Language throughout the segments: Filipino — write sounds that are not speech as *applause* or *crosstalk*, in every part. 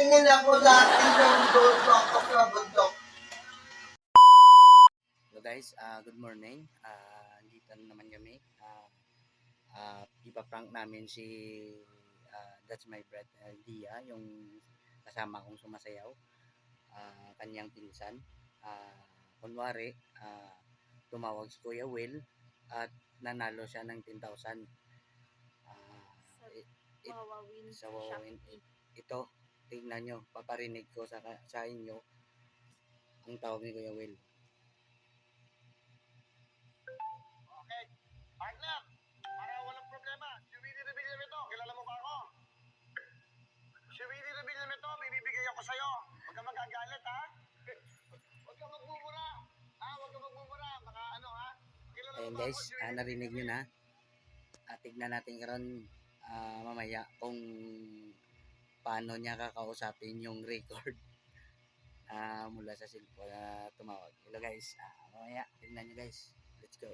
nakatingin ako dati ng doon ako sa bundok. Hello guys, ah, good morning. Ah, dito na naman kami. Ah, ah, ipaprank namin si ah, That's My Bread uh, Dia, yung kasama kong sumasayaw. Ah, kanyang pinsan. Ah, kunwari, ah, tumawag si Kuya Will at nanalo siya ng 10,000. Ah, i- It- Wawawin sa Wawawin. ito, tingnan nyo, paparinig ko sa, sa inyo ang tawag ni Kuya Will. Okay. Partner, para walang problema, si Willie Rebillame ito. Kilala mo ba ako? Si Willie Rebillame ito, bibibigay ako sa'yo. Huwag ka magagalit, ha? Huwag ka magmumura. Ha? Huwag ka magmumura. Baka ano, ha? Kilala Ayan guys, ako? Si ah, Willie narinig nyo na. At tignan natin karon ah, mamaya kung paano niya kakausapin yung record *laughs* ah mula sa cellphone na tumawag. Hello guys, ah, mamaya tignan nyo guys. Let's go.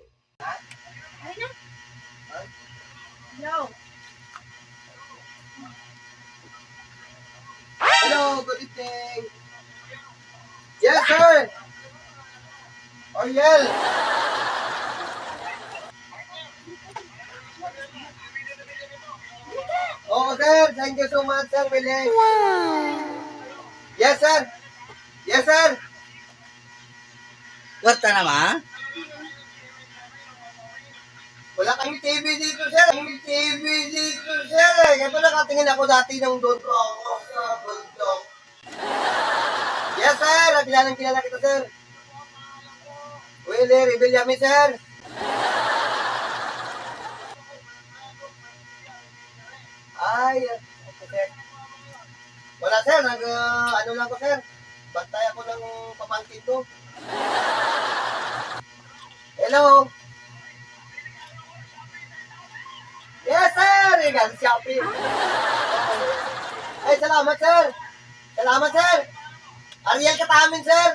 Yo! Hello, good evening. Yes, sir. Oriel. Oo, sir. Thank you so much, sir. Willie. Yes, sir. Yes, sir. Kwarta naman? Wala kami TV dito, sir. Kami TV dito, sir. Kaya nakatingin ako dati ng doon ako sa bundok. Yes, sir. Kilalang kilala kita, sir. Willie, Rebillame, sir. Nag, uh, ano lang ko, sir. Bantay ako ng pamangkin ko. Hello. Yes, sir! Yan, Shopee. Ay, salamat, sir. Salamat, sir. Ariel Katamin, sir.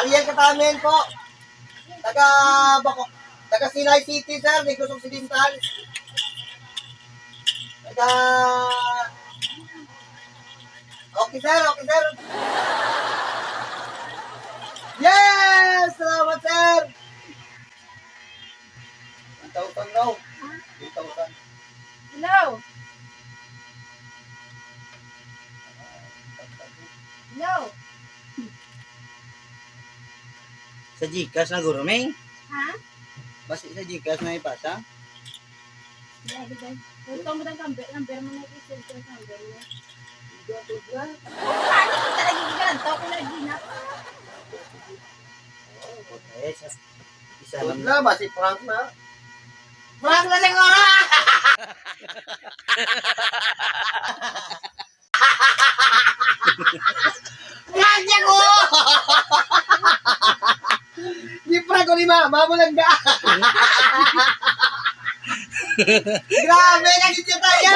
Ariel Katamin po. Taga, Bako, taga Sinai City, sir. Negros Occidental. Taga... Okay, sir. Yes! Salamat, sir. 1,000 raw. 1,000. Hello! Hello! Sa Gcash na guruming? Ha? Basi sa Gcash na ipasa? Grabe guys. Ito mo ng number, number mo na i-send ko number mo. Paano ko talaga giganto ko na ginap? Eh, sa isa lang Wala, basi prank na. Wag na siguro! Kanya ko! Di prank ko ni mama lang ga. Grabe, nagitya tayo!